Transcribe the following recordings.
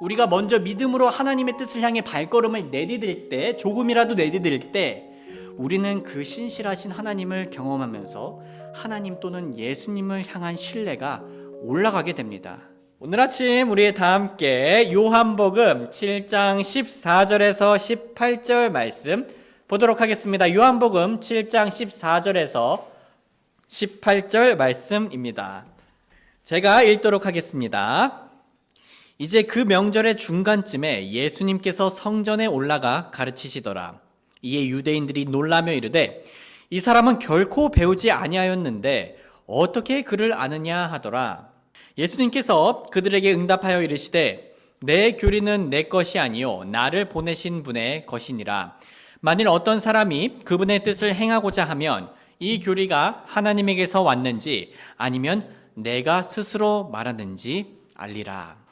우리가 먼저 믿음으로 하나님의 뜻을 향해 발걸음을 내디딜 때, 조금이라도 내디딜 때, 우리는 그 신실하신 하나님을 경험하면서 하나님 또는 예수님을 향한 신뢰가 올라가게 됩니다. 오늘 아침 우리 다 함께 요한복음 7장 14절에서 18절 말씀 보도록 하겠습니다. 요한복음 7장 14절에서 18절 말씀입니다. 제가 읽도록 하겠습니다. 이제 그 명절의 중간쯤에 예수님께서 성전에 올라가 가르치시더라. 이에 유대인들이 놀라며 이르되 이 사람은 결코 배우지 아니하였는데 어떻게 그를 아느냐 하더라. 예수님께서 그들에게 응답하여 이르시되 내 교리는 내 것이 아니요 나를 보내신 분의 것이니라. 만일 어떤 사람이 그분의 뜻을 행하고자 하면 이 교리가 하나님에게서 왔는지 아니면 내가 스스로 말하는지 알리라.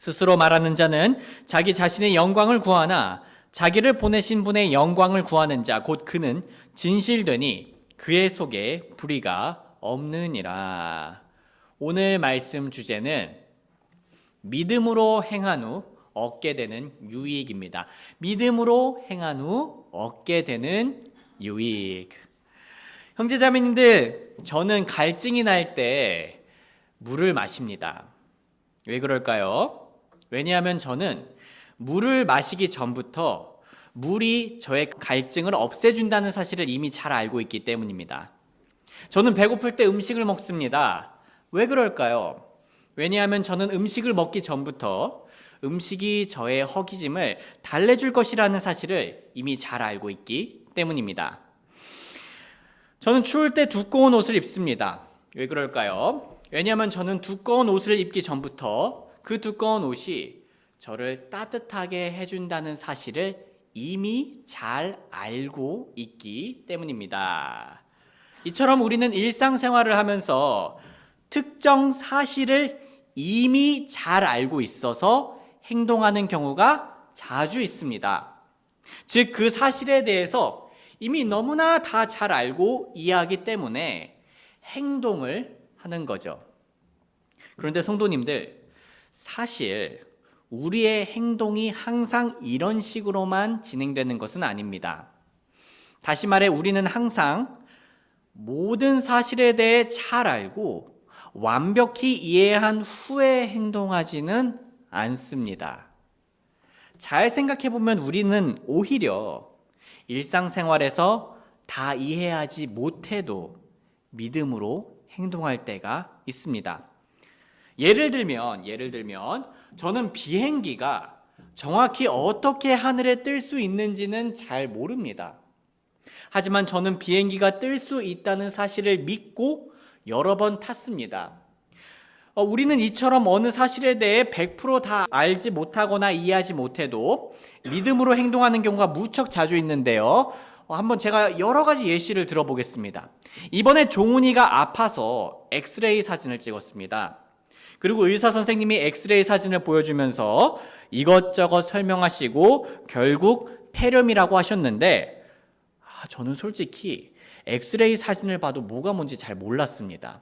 스스로 말하는 자는 자기 자신의 영광을 구하나 자기를 보내신 분의 영광을 구하는 자 곧 그는 진실되니 그의 속에 불의가 없느니라. 오늘 말씀 주제는 믿음으로 행한 후 얻게 되는 유익입니다. 믿음으로 행한 후 얻게 되는 유익. 형제자매님들, 저는 갈증이 날 때 물을 마십니다. 왜 그럴까요? 왜냐하면 저는 물을 마시기 전부터 물이 저의 갈증을 없애준다는 사실을 이미 잘 알고 있기 때문입니다. 저는 배고플 때 음식을 먹습니다. 왜 그럴까요? 왜냐하면 저는 음식을 먹기 전부터 음식이 저의 허기짐을 달래줄 것이라는 사실을 이미 잘 알고 있기 때문입니다. 저는 추울 때 두꺼운 옷을 입습니다. 왜 그럴까요? 왜냐하면 저는 두꺼운 옷을 입기 전부터 그 두꺼운 옷이 저를 따뜻하게 해준다는 사실을 이미 잘 알고 있기 때문입니다. 이처럼 우리는 일상생활을 하면서 특정 사실을 이미 잘 알고 있어서 행동하는 경우가 자주 있습니다. 즉, 그 사실에 대해서 이미 너무나 다 잘 알고 이해하기 때문에 행동을 하는 거죠. 그런데 성도님들, 사실 우리의 행동이 항상 이런 식으로만 진행되는 것은 아닙니다. 다시 말해, 우리는 항상 모든 사실에 대해 잘 알고 완벽히 이해한 후에 행동하지는 않습니다. 잘 생각해 보면 우리는 오히려 일상생활에서 다 이해하지 못해도 믿음으로 행동할 때가 있습니다. 예를 들면, 예를 들면, 저는 비행기가 정확히 어떻게 하늘에 뜰 수 있는지는 잘 모릅니다. 하지만 저는 비행기가 뜰 수 있다는 사실을 믿고 여러 번 탔습니다. 어, 우리는 이처럼 어느 사실에 대해 100%다 알지 못하거나 이해하지 못해도 믿음으로 행동하는 경우가 무척 자주 있는데요. 어, 한번 제가 여러 가지 예시를 들어보겠습니다. 이번에 종훈이가 아파서 엑스레이 사진을 찍었습니다. 그리고 의사 선생님이 엑스레이 사진을 보여주면서 이것저것 설명하시고 결국 폐렴이라고 하셨는데 아, 저는 솔직히 엑스레이 사진을 봐도 뭐가 뭔지 잘 몰랐습니다.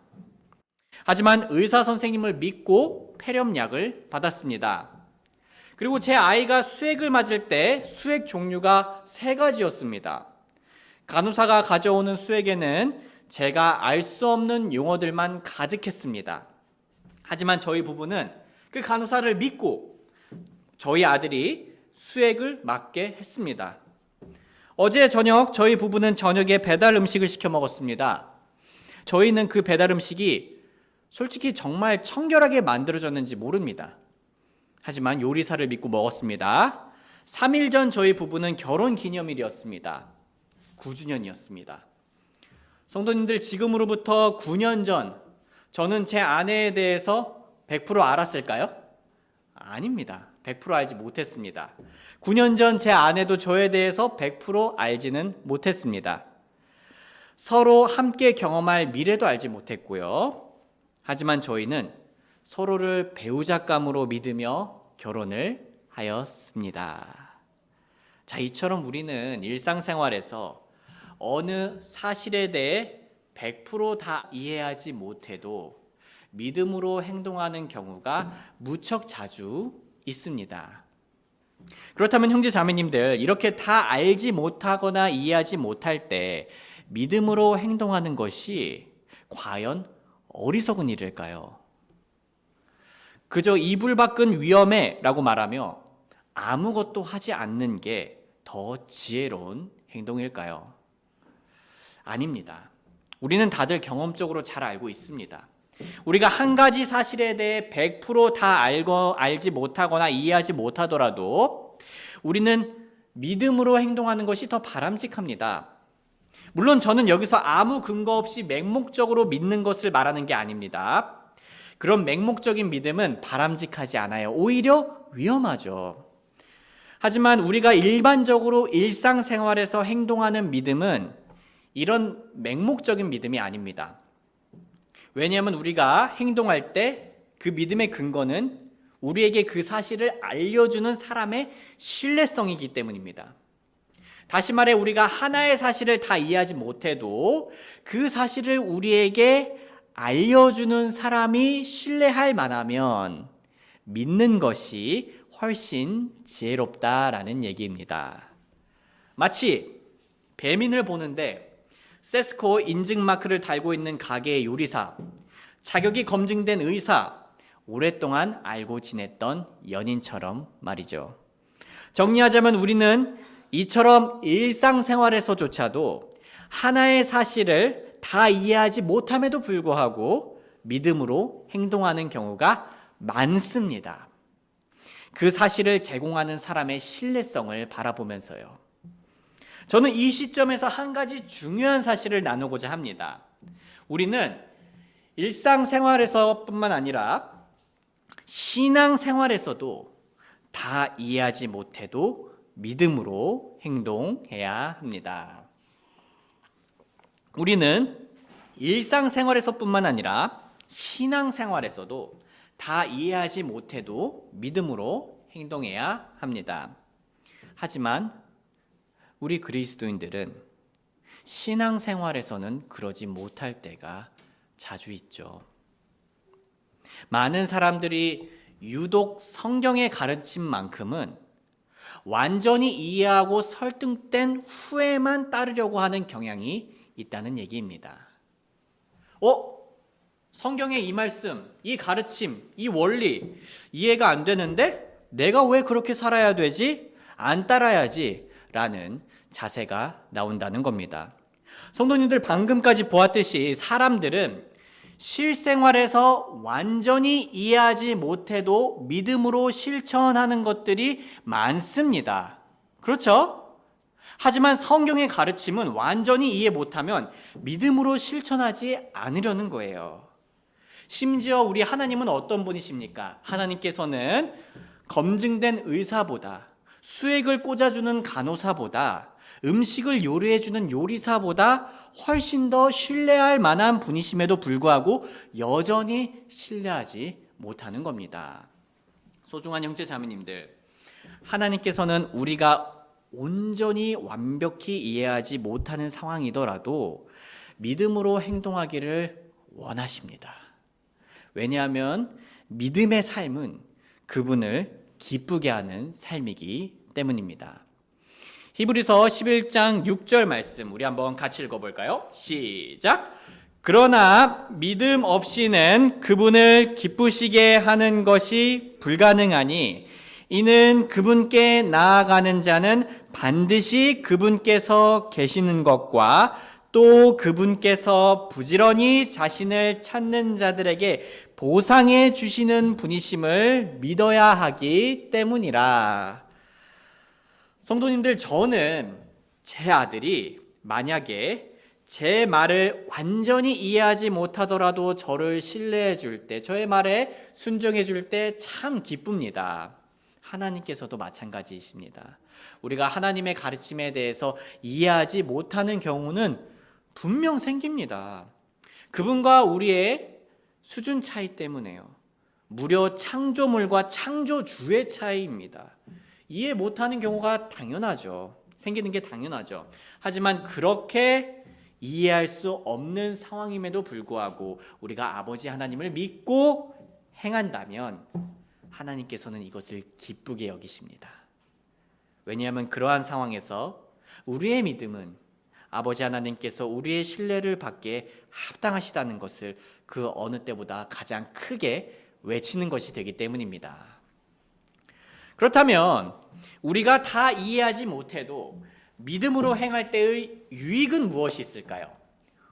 하지만 의사 선생님을 믿고 폐렴약을 받았습니다. 그리고 제 아이가 수액을 맞을 때 수액 종류가 세 가지였습니다. 간호사가 가져오는 수액에는 제가 알 수 없는 용어들만 가득했습니다. 하지만 저희 부부는 그 간호사를 믿고 저희 아들이 수액을 맞게 했습니다. 어제 저녁 저희 부부는 저녁에 배달 음식을 시켜 먹었습니다. 저희는 그 배달 음식이 솔직히 정말 청결하게 만들어졌는지 모릅니다. 하지만 요리사를 믿고 먹었습니다. 3일 전 저희 부부는 결혼 기념일이었습니다. 9주년이었습니다. 성도님들 지금으로부터 9년 전 저는 제 아내에 대해서 100% 알았을까요? 아닙니다. 100% 알지 못했습니다. 9년 전 제 아내도 저에 대해서 100% 알지는 못했습니다. 서로 함께 경험할 미래도 알지 못했고요. 하지만 저희는 서로를 배우자감으로 믿으며 결혼을 하였습니다. 자, 이처럼 우리는 일상생활에서 어느 사실에 대해 100%다 이해하지 못해도 믿음으로 행동하는 경우가 무척 자주 있습니다. 그렇다면 형제 자매님들 이렇게 다 알지 못하거나 이해하지 못할 때 믿음으로 행동하는 것이 과연 어리석은 일일까요? 그저 이불 밖은 위험해 라고 말하며 아무것도 하지 않는 게 더 지혜로운 행동일까요? 아닙니다. 우리는 다들 경험적으로 잘 알고 있습니다. 우리가 한 가지 사실에 대해 100%다 알고 알지 못하거나 이해하지 못하더라도 우리는 믿음으로 행동하는 것이 더 바람직합니다. 물론 저는 여기서 아무 근거 없이 맹목적으로 믿는 것을 말하는 게 아닙니다. 그런 맹목적인 믿음은 바람직하지 않아요. 오히려 위험하죠. 하지만 우리가 일반적으로 일상생활에서 행동하는 믿음은 이런 맹목적인 믿음이 아닙니다. 왜냐하면 우리가 행동할 때 그 믿음의 근거는 우리에게 그 사실을 알려주는 사람의 신뢰성이기 때문입니다. 다시 말해 우리가 하나의 사실을 다 이해하지 못해도 그 사실을 우리에게 알려주는 사람이 신뢰할 만하면 믿는 것이 훨씬 지혜롭다라는 얘기입니다. 마치 배민을 보는데 세스코 인증 마크를 달고 있는 가게의 요리사, 자격이 검증된 의사, 오랫동안 알고 지냈던 연인처럼 말이죠. 정리하자면 우리는 이처럼 일상생활에서조차도 하나의 사실을 다 이해하지 못함에도 불구하고 믿음으로 행동하는 경우가 많습니다. 그 사실을 제공하는 사람의 신뢰성을 바라보면서요. 저는 이 시점에서 한 가지 중요한 사실을 나누고자 합니다. 우리는 일상생활에서뿐만 아니라 신앙생활에서도 다 이해하지 못해도 믿음으로 행동해야 합니다. 우리는 일상생활에서뿐만 아니라 신앙생활에서도 다 이해하지 못해도 믿음으로 행동해야 합니다. 하지만 우리 그리스도인들은 신앙생활에서는 그러지 못할 때가 자주 있죠. 많은 사람들이 유독 성경의 가르침만큼은 완전히 이해하고 설득된 후에만 따르려고 하는 경향이 있다는 얘기입니다. 어? 성경의 이 말씀, 이 가르침, 이 원리 이해가 안 되는데 내가 왜 그렇게 살아야 되지? 안 따라야지. 라는 자세가 나온다는 겁니다. 성도님들 방금까지 보았듯이 사람들은 실생활에서 완전히 이해하지 못해도 믿음으로 실천하는 것들이 많습니다. 그렇죠? 하지만 성경의 가르침은 완전히 이해 못하면 믿음으로 실천하지 않으려는 거예요. 심지어 우리 하나님은 어떤 분이십니까? 하나님께서는 검증된 의사보다 수액을 꽂아주는 간호사보다 음식을 요리해주는 요리사보다 훨씬 더 신뢰할 만한 분이심에도 불구하고 여전히 신뢰하지 못하는 겁니다. 소중한 형제 자매님들, 하나님께서는 우리가 온전히 완벽히 이해하지 못하는 상황이더라도 믿음으로 행동하기를 원하십니다. 왜냐하면 믿음의 삶은 그분을 기쁘게 하는 삶이기 때문입니다. 히브리서 11장 6절 말씀 우리 한번 같이 읽어볼까요? 시작. 그러나 믿음 없이는 그분을 기쁘시게 하는 것이 불가능하니 이는 그분께 나아가는 자는 반드시 그분께서 계시는 것과 또 그분께서 부지런히 자신을 찾는 자들에게 보상해 주시는 분이심을 믿어야 하기 때문이라. 성도님들, 저는 제 아들이 만약에 제 말을 완전히 이해하지 못하더라도 저를 신뢰해 줄 때, 저의 말에 순종해 줄 때 참 기쁩니다. 하나님께서도 마찬가지이십니다. 우리가 하나님의 가르침에 대해서 이해하지 못하는 경우는 분명 생깁니다. 그분과 우리의 수준 차이 때문에요. 무려 창조물과 창조주의 차이입니다. 이해 못하는 경우가 당연하죠. 생기는 게 당연하죠. 하지만 그렇게 이해할 수 없는 상황임에도 불구하고 우리가 아버지 하나님을 믿고 행한다면 하나님께서는 이것을 기쁘게 여기십니다. 왜냐하면 그러한 상황에서 우리의 믿음은 아버지 하나님께서 우리의 신뢰를 받기에 합당하시다는 것을 그 어느 때보다 가장 크게 외치는 것이 되기 때문입니다. 그렇다면 우리가 다 이해하지 못해도 믿음으로 행할 때의 유익은 무엇이 있을까요?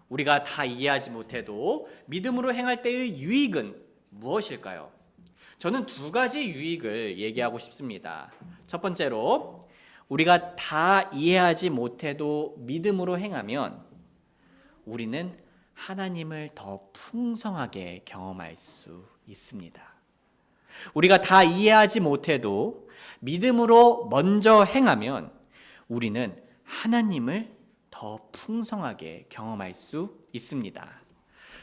우리가 다 이해하지 못해도 믿음으로 행할 때의 유익은 무엇일까요? 저는 두 가지 유익을 얘기하고 싶습니다. 첫 번째로 우리가 다 이해하지 못해도 믿음으로 행하면 우리는 하나님을 더 풍성하게 경험할 수 있습니다. 우리가 다 이해하지 못해도 믿음으로 먼저 행하면 우리는 하나님을 더 풍성하게 경험할 수 있습니다.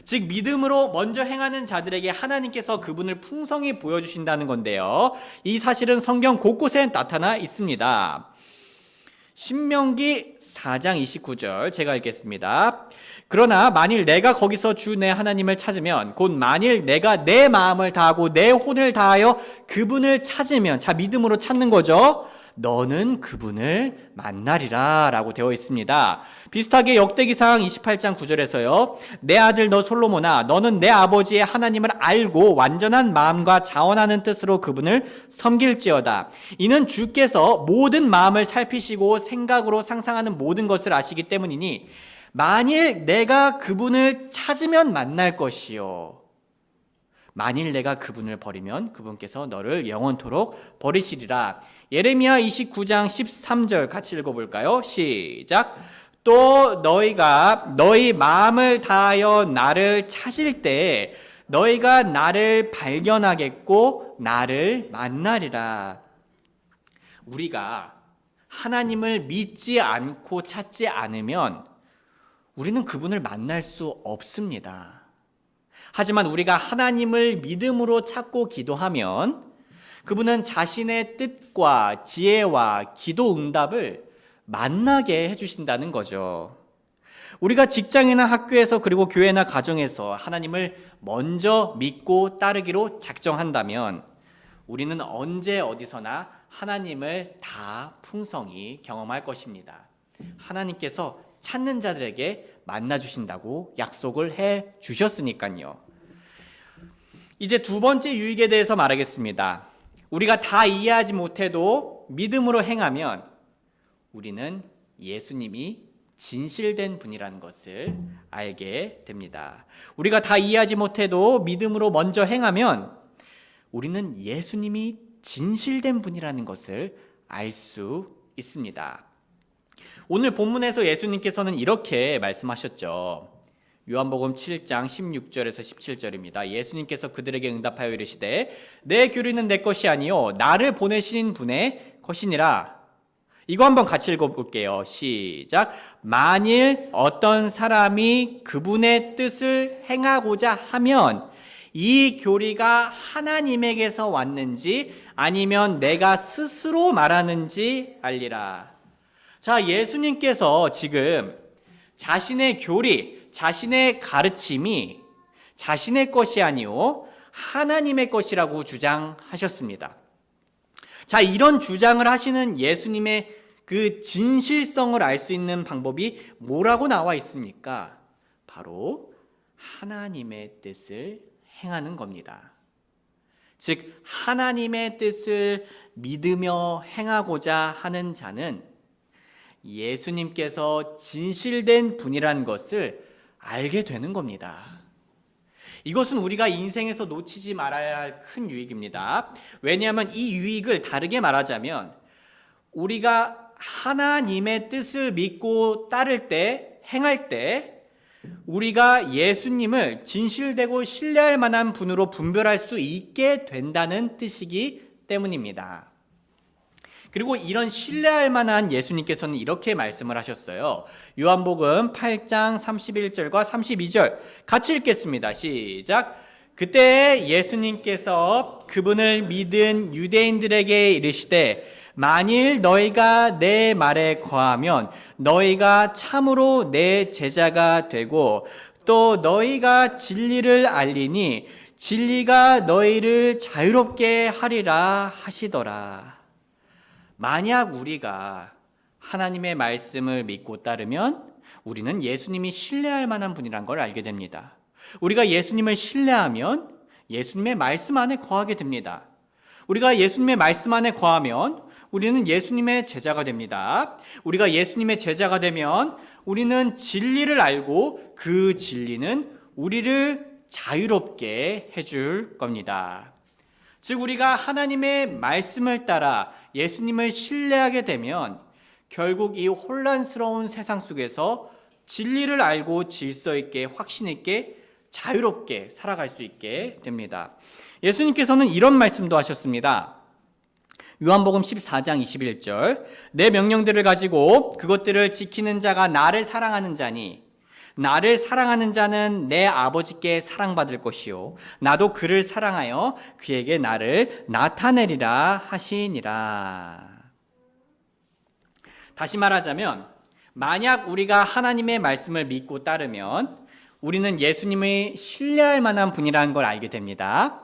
즉 믿음으로 먼저 행하는 자들에게 하나님께서 그분을 풍성히 보여주신다는 건데요. 이 사실은 성경 곳곳에 나타나 있습니다. 신명기 4장 29절 제가 읽겠습니다. 그러나 만일 내가 거기서 주 내 하나님을 찾으면 곧 만일 내가 내 마음을 다하고 내 혼을 다하여 그분을 찾으면 자 믿음으로 찾는 거죠. 너는 그분을 만나리라 라고 되어 있습니다. 비슷하게 역대기상 28장 9절에서요. 내 아들 너 솔로몬아 너는 내 아버지의 하나님을 알고 완전한 마음과 자원하는 뜻으로 그분을 섬길지어다. 이는 주께서 모든 마음을 살피시고 생각으로 상상하는 모든 것을 아시기 때문이니 만일 내가 그분을 찾으면 만날 것이요. 만일 내가 그분을 버리면 그분께서 너를 영원토록 버리시리라. 예레미야 29장 13절 같이 읽어볼까요? 시작. 또 너희가 너희 마음을 다하여 나를 찾을 때 너희가 나를 발견하겠고 나를 만나리라. 우리가 하나님을 믿지 않고 찾지 않으면 우리는 그분을 만날 수 없습니다. 하지만 우리가 하나님을 믿음으로 찾고 기도하면 그분은 자신의 뜻과 지혜와 기도 응답을 만나게 해주신다는 거죠. 우리가 직장이나 학교에서 그리고 교회나 가정에서 하나님을 먼저 믿고 따르기로 작정한다면 우리는 언제 어디서나 하나님을 다 풍성히 경험할 것입니다. 하나님께서 찾는 자들에게 만나 주신다고 약속을 해 주셨으니까요. 이제 두 번째 유익에 대해서 말하겠습니다. 우리가 다 이해하지 못해도 믿음으로 행하면 우리는 예수님이 진실된 분이라는 것을 알게 됩니다. 우리가 다 이해하지 못해도 믿음으로 먼저 행하면 우리는 예수님이 진실된 분이라는 것을 알 수 있습니다. 오늘 본문에서 예수님께서는 이렇게 말씀하셨죠. 요한복음 7장 16절에서 17절입니다. 예수님께서 그들에게 응답하여 이르시되 내 교리는 내 것이 아니요 나를 보내신 분의 것이니라. 이거 한번 같이 읽어 볼게요. 시작. 만일 어떤 사람이 그분의 뜻을 행하고자 하면 이 교리가 하나님에게서 왔는지 아니면 내가 스스로 말하는지 알리라. 자, 예수님께서 지금 자신의 교리, 자신의 가르침이 자신의 것이 아니오 하나님의 것이라고 주장하셨습니다. 자, 이런 주장을 하시는 예수님의 그 진실성을 알 수 있는 방법이 뭐라고 나와 있습니까? 바로 하나님의 뜻을 행하는 겁니다. 즉, 하나님의 뜻을 믿으며 행하고자 하는 자는 예수님께서 진실된 분이라는 것을 알게 되는 겁니다. 이것은 우리가 인생에서 놓치지 말아야 할 큰 유익입니다. 왜냐하면 이 유익을 다르게 말하자면 우리가 하나님의 뜻을 믿고 따를 때, 행할 때 우리가 예수님을 진실되고 신뢰할 만한 분으로 분별할 수 있게 된다는 뜻이기 때문입니다. 그리고 이런 신뢰할 만한 예수님께서는 이렇게 말씀을 하셨어요. 요한복음 8장 31절과 32절 같이 읽겠습니다. 시작. 그때 예수님께서 그분을 믿은 유대인들에게 이르시되 만일 너희가 내 말에 거하면 너희가 참으로 내 제자가 되고 또 너희가 진리를 알리니 진리가 너희를 자유롭게 하리라 하시더라. 만약 우리가 하나님의 말씀을 믿고 따르면 우리는 예수님이 신뢰할 만한 분이란 걸 알게 됩니다. 우리가 예수님을 신뢰하면 예수님의 말씀 안에 거하게 됩니다. 우리가 예수님의 말씀 안에 거하면 우리는 예수님의 제자가 됩니다. 우리가 예수님의 제자가 되면 우리는 진리를 알고 그 진리는 우리를 자유롭게 해줄 겁니다. 즉, 우리가 하나님의 말씀을 따라 예수님을 신뢰하게 되면 결국 이 혼란스러운 세상 속에서 진리를 알고 질서 있게 확신 있게 자유롭게 살아갈 수 있게 됩니다. 예수님께서는 이런 말씀도 하셨습니다. 요한복음 14장 21절 내 명령들을 가지고 그것들을 지키는 자가 나를 사랑하는 자니 나를 사랑하는 자는 내 아버지께 사랑받을 것이요 나도 그를 사랑하여 그에게 나를 나타내리라 하시니라. 다시 말하자면 만약 우리가 하나님의 말씀을 믿고 따르면 우리는 예수님을 신뢰할 만한 분이라는 걸 알게 됩니다.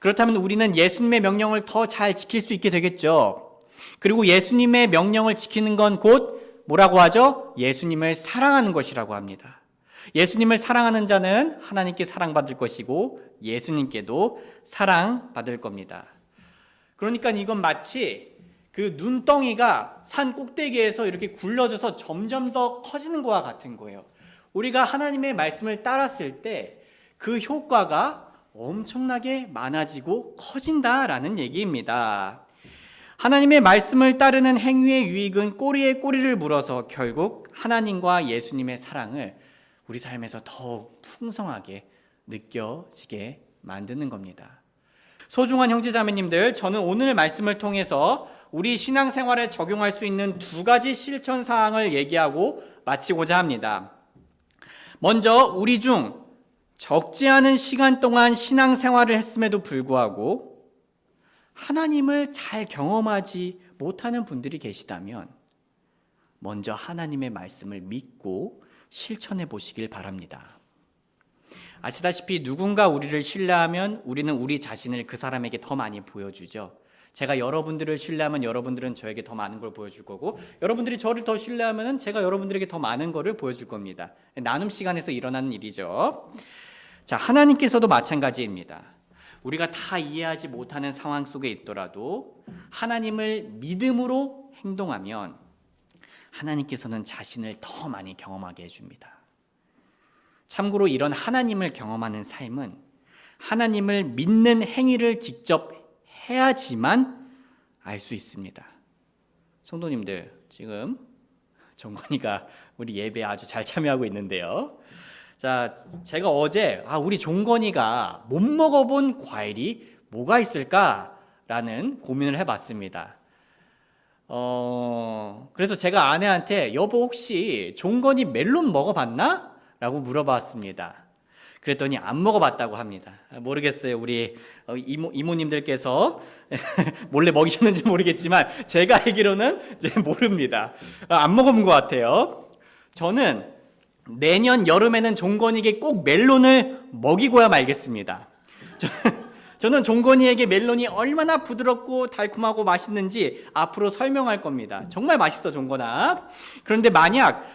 그렇다면 우리는 예수님의 명령을 더 잘 지킬 수 있게 되겠죠. 그리고 예수님의 명령을 지키는 건 곧 뭐라고 하죠? 예수님을 사랑하는 것이라고 합니다. 예수님을 사랑하는 자는 하나님께 사랑받을 것이고 예수님께도 사랑받을 겁니다. 그러니까 이건 마치 그 눈덩이가 산 꼭대기에서 이렇게 굴러져서 점점 더 커지는 것과 같은 거예요. 우리가 하나님의 말씀을 따랐을 때 그 효과가 엄청나게 많아지고 커진다라는 얘기입니다. 하나님의 말씀을 따르는 행위의 유익은 꼬리에 꼬리를 물어서 결국 하나님과 예수님의 사랑을 우리 삶에서 더욱 풍성하게 느껴지게 만드는 겁니다. 소중한 형제자매님들, 저는 오늘 말씀을 통해서 우리 신앙생활에 적용할 수 있는 두 가지 실천 사항을 얘기하고 마치고자 합니다. 먼저 우리 중 적지 않은 시간 동안 신앙생활을 했음에도 불구하고 하나님을 잘 경험하지 못하는 분들이 계시다면 먼저 하나님의 말씀을 믿고 실천해 보시길 바랍니다. 아시다시피 누군가 우리를 신뢰하면 우리는 우리 자신을 그 사람에게 더 많이 보여주죠. 제가 여러분들을 신뢰하면 여러분들은 저에게 더 많은 걸 보여줄 거고 여러분들이 저를 더 신뢰하면 제가 여러분들에게 더 많은 것을 보여줄 겁니다. 나눔 시간에서 일어나는 일이죠. 자, 하나님께서도 마찬가지입니다. 우리가 다 이해하지 못하는 상황 속에 있더라도 하나님을 믿음으로 행동하면 하나님께서는 자신을 더 많이 경험하게 해줍니다. 참고로 이런 하나님을 경험하는 삶은 하나님을 믿는 행위를 직접 해야지만 알 수 있습니다. 성도님들, 지금 정건이가 우리 예배에 아주 잘 참여하고 있는데요. 자, 제가 어제 아, 우리 종건이가 못 먹어본 과일이 뭐가 있을까라는 고민을 해봤습니다. 어, 그래서 제가 아내한테 여보 혹시 종건이 멜론 먹어봤나? 라고 물어봤습니다. 그랬더니 안 먹어봤다고 합니다. 모르겠어요. 우리 어, 이모, 이모님들께서 몰래 먹이셨는지 모르겠지만 제가 알기로는 이제 모릅니다. 아, 안 먹어본 것 같아요. 저는 내년 여름에는 종건이에게 꼭 멜론을 먹이고야 말겠습니다. 저, 저는 종건이에게 멜론이 얼마나 부드럽고 달콤하고 맛있는지 앞으로 설명할 겁니다. 정말 맛있어, 종건아. 그런데 만약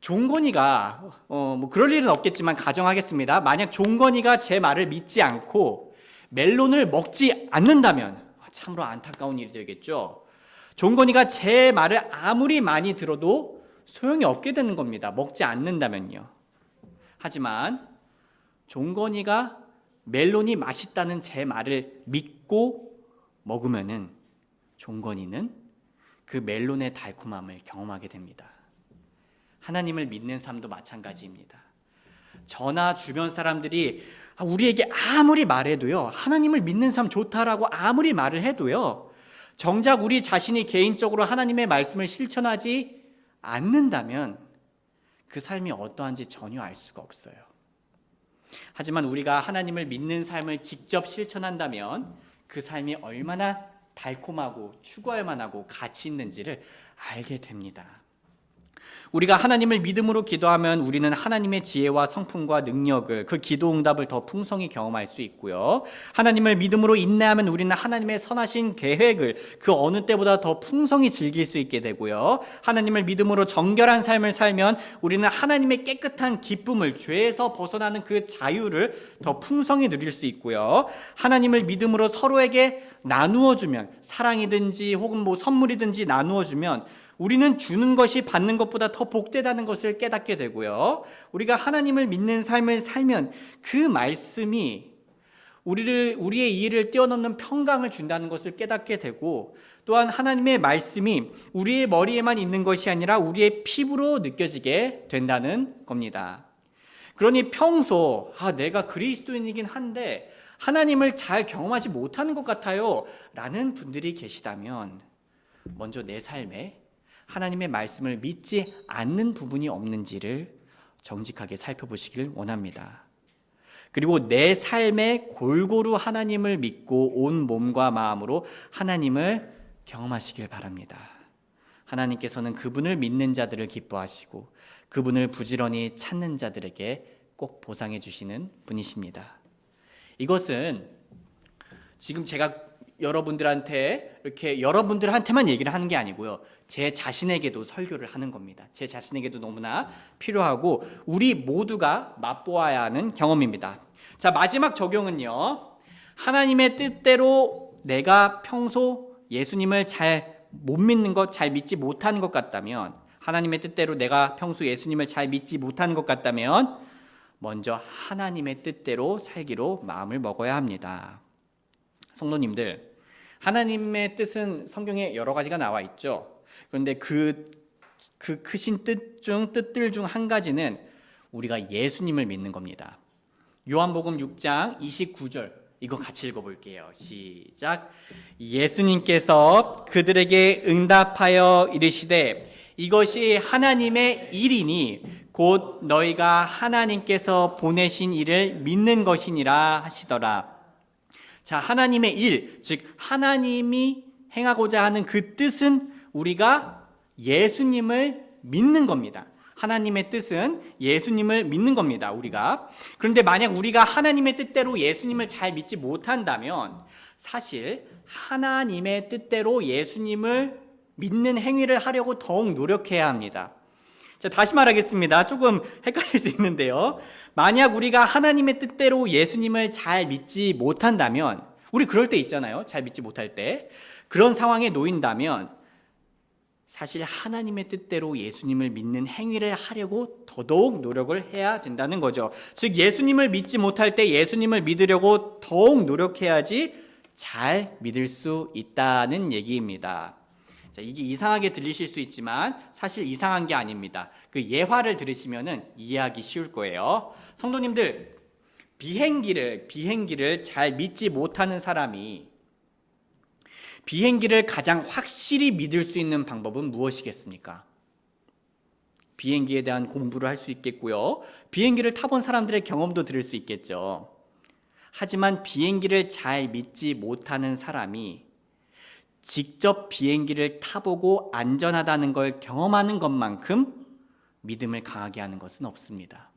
종건이가 어, 뭐 그럴 일은 없겠지만 가정하겠습니다. 만약 종건이가 제 말을 믿지 않고 멜론을 먹지 않는다면 참으로 안타까운 일이 되겠죠. 종건이가 제 말을 아무리 많이 들어도 소용이 없게 되는 겁니다. 먹지 않는다면요. 하지만 종건이가 멜론이 맛있다는 제 말을 믿고 먹으면은 종건이는 그 멜론의 달콤함을 경험하게 됩니다. 하나님을 믿는 삶도 마찬가지입니다. 저나 주변 사람들이 우리에게 아무리 말해도요, 하나님을 믿는 삶 좋다라고 아무리 말을 해도요, 정작 우리 자신이 개인적으로 하나님의 말씀을 실천하지 않는다면 그 삶이 어떠한지 전혀 알 수가 없어요. 하지만 우리가 하나님을 믿는 삶을 직접 실천한다면 그 삶이 얼마나 달콤하고 추구할 만하고 가치 있는지를 알게 됩니다. 우리가 하나님을 믿음으로 기도하면 우리는 하나님의 지혜와 성품과 능력을 그 기도 응답을 더 풍성히 경험할 수 있고요. 하나님을 믿음으로 인내하면 우리는 하나님의 선하신 계획을 그 어느 때보다 더 풍성히 즐길 수 있게 되고요. 하나님을 믿음으로 정결한 삶을 살면 우리는 하나님의 깨끗한 기쁨을 죄에서 벗어나는 그 자유를 더 풍성히 누릴 수 있고요. 하나님을 믿음으로 서로에게 나누어 주면 사랑이든지 혹은 뭐 선물이든지 나누어 주면 우리는 주는 것이 받는 것보다 더 복되다는 것을 깨닫게 되고요. 우리가 하나님을 믿는 삶을 살면 그 말씀이 우리를 우리의 이해를 뛰어넘는 평강을 준다는 것을 깨닫게 되고 또한 하나님의 말씀이 우리의 머리에만 있는 것이 아니라 우리의 피부로 느껴지게 된다는 겁니다. 그러니 평소 아 내가 그리스도인이긴 한데 하나님을 잘 경험하지 못하는 것 같아요 라는 분들이 계시다면 먼저 내 삶에 하나님의 말씀을 믿지 않는 부분이 없는지를 정직하게 살펴보시길 원합니다. 그리고 내 삶에 골고루 하나님을 믿고 온 몸과 마음으로 하나님을 경험하시길 바랍니다. 하나님께서는 그분을 믿는 자들을 기뻐하시고 그분을 부지런히 찾는 자들에게 꼭 보상해 주시는 분이십니다. 이것은 지금 제가 여러분들한테 이렇게 여러분들한테만 얘기를 하는 게 아니고요. 제 자신에게도 설교를 하는 겁니다. 제 자신에게도 너무나 필요하고 우리 모두가 맛보아야 하는 경험입니다. 자, 마지막 적용은요. 하나님의 뜻대로 내가 평소 예수님을 잘 못 믿는 것, 잘 믿지 못하는 것 같다면 하나님의 뜻대로 내가 평소 예수님을 잘 믿지 못하는 것 같다면 먼저 하나님의 뜻대로 살기로 마음을 먹어야 합니다. 성도님들, 하나님의 뜻은 성경에 여러 가지가 나와 있죠. 그런데 그, 그 크신 뜻 중, 뜻들 중 한 가지는 우리가 예수님을 믿는 겁니다. 요한복음 6장 29절. 이거 같이 읽어볼게요. 시작. 예수님께서 그들에게 응답하여 이르시되 이것이 하나님의 일이니 곧 너희가 하나님께서 보내신 일을 믿는 것이니라 하시더라. 자, 하나님의 일, 즉 하나님이 행하고자 하는 그 뜻은 우리가 예수님을 믿는 겁니다. 하나님의 뜻은 예수님을 믿는 겁니다. 우리가. 그런데 만약 우리가 하나님의 뜻대로 예수님을 잘 믿지 못한다면 사실 하나님의 뜻대로 예수님을 믿는 행위를 하려고 더욱 노력해야 합니다. 자, 다시 말하겠습니다. 조금 헷갈릴 수 있는데요. 만약 우리가 하나님의 뜻대로 예수님을 잘 믿지 못한다면, 우리 그럴 때 있잖아요. 잘 믿지 못할 때. 그런 상황에 놓인다면, 사실 하나님의 뜻대로 예수님을 믿는 행위를 하려고 더더욱 노력을 해야 된다는 거죠. 즉, 예수님을 믿지 못할 때 예수님을 믿으려고 더욱 노력해야지 잘 믿을 수 있다는 얘기입니다. 자, 이게 이상하게 들리실 수 있지만 사실 이상한 게 아닙니다. 그 예화를 들으시면은 이해하기 쉬울 거예요. 성도님들, 비행기를, 비행기를 잘 믿지 못하는 사람이 비행기를 가장 확실히 믿을 수 있는 방법은 무엇이겠습니까? 비행기에 대한 공부를 할 수 있겠고요. 비행기를 타본 사람들의 경험도 들을 수 있겠죠. 하지만 비행기를 잘 믿지 못하는 사람이 직접 비행기를 타보고 안전하다는 걸 경험하는 것만큼 믿음을 강하게 하는 것은 없습니다.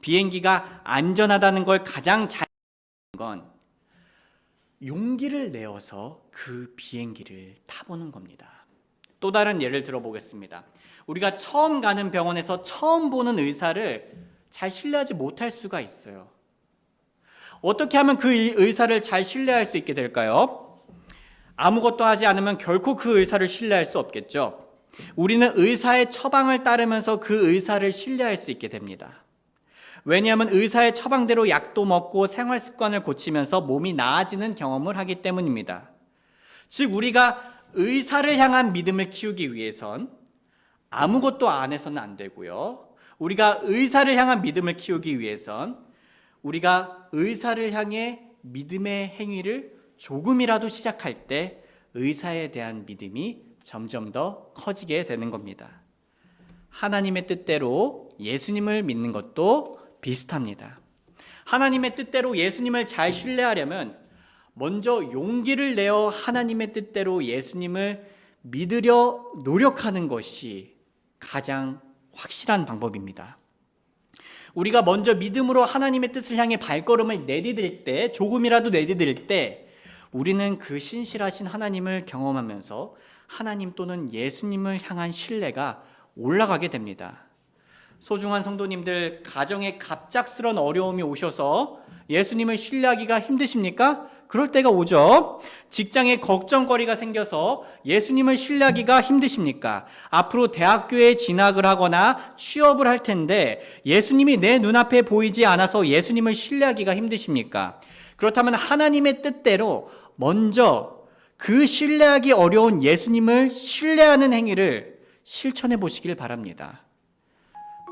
비행기가 안전하다는 걸 가장 잘건 용기를 내어서 그 비행기를 타보는 겁니다. 또 다른 예를 들어보겠습니다. 우리가 처음 가는 병원에서 처음 보는 의사를 잘 신뢰하지 못할 수가 있어요. 어떻게 하면 그 의사를 잘 신뢰할 수 있게 될까요? 아무것도 하지 않으면 결코 그 의사를 신뢰할 수 없겠죠. 우리는 의사의 처방을 따르면서 그 의사를 신뢰할 수 있게 됩니다. 왜냐하면 의사의 처방대로 약도 먹고 생활 습관을 고치면서 몸이 나아지는 경험을 하기 때문입니다. 즉, 우리가 의사를 향한 믿음을 키우기 위해선 아무것도 안 해서는 안 되고요. 우리가 의사를 향한 믿음을 키우기 위해선 우리가 의사를 향해 믿음의 행위를 조금이라도 시작할 때 의사에 대한 믿음이 점점 더 커지게 되는 겁니다. 하나님의 뜻대로 예수님을 믿는 것도 비슷합니다. 하나님의 뜻대로 예수님을 잘 신뢰하려면 먼저 용기를 내어 하나님의 뜻대로 예수님을 믿으려 노력하는 것이 가장 확실한 방법입니다. 우리가 먼저 믿음으로 하나님의 뜻을 향해 발걸음을 내디딜 때, 조금이라도 내디딜 때, 우리는 그 신실하신 하나님을 경험하면서 하나님 또는 예수님을 향한 신뢰가 올라가게 됩니다. 소중한 성도님들, 가정에 갑작스런 어려움이 오셔서 예수님을 신뢰하기가 힘드십니까? 그럴 때가 오죠. 직장에 걱정거리가 생겨서 예수님을 신뢰하기가 힘드십니까? 앞으로 대학교에 진학을 하거나 취업을 할 텐데 예수님이 내 눈앞에 보이지 않아서 예수님을 신뢰하기가 힘드십니까? 그렇다면 하나님의 뜻대로 먼저 그 신뢰하기 어려운 예수님을 신뢰하는 행위를 실천해 보시길 바랍니다.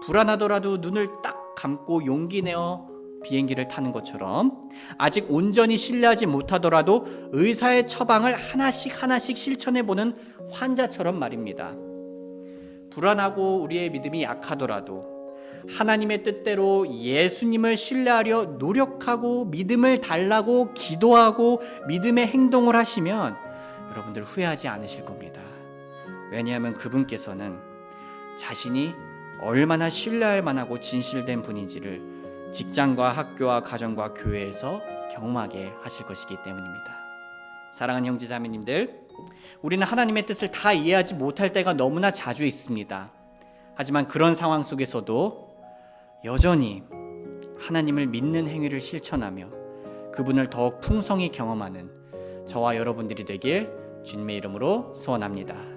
불안하더라도 눈을 딱 감고 용기 내어 비행기를 타는 것처럼 아직 온전히 신뢰하지 못하더라도 의사의 처방을 하나씩 하나씩 실천해 보는 환자처럼 말입니다. 불안하고 우리의 믿음이 약하더라도 하나님의 뜻대로 예수님을 신뢰하려 노력하고 믿음을 달라고 기도하고 믿음의 행동을 하시면 여러분들 후회하지 않으실 겁니다. 왜냐하면 그분께서는 자신이 얼마나 신뢰할 만하고 진실된 분인지를 직장과 학교와 가정과 교회에서 경험하게 하실 것이기 때문입니다. 사랑하는 형제자매님들, 우리는 하나님의 뜻을 다 이해하지 못할 때가 너무나 자주 있습니다. 하지만 그런 상황 속에서도 여전히 하나님을 믿는 행위를 실천하며 그분을 더욱 풍성히 경험하는 저와 여러분들이 되길 주님의 이름으로 소원합니다.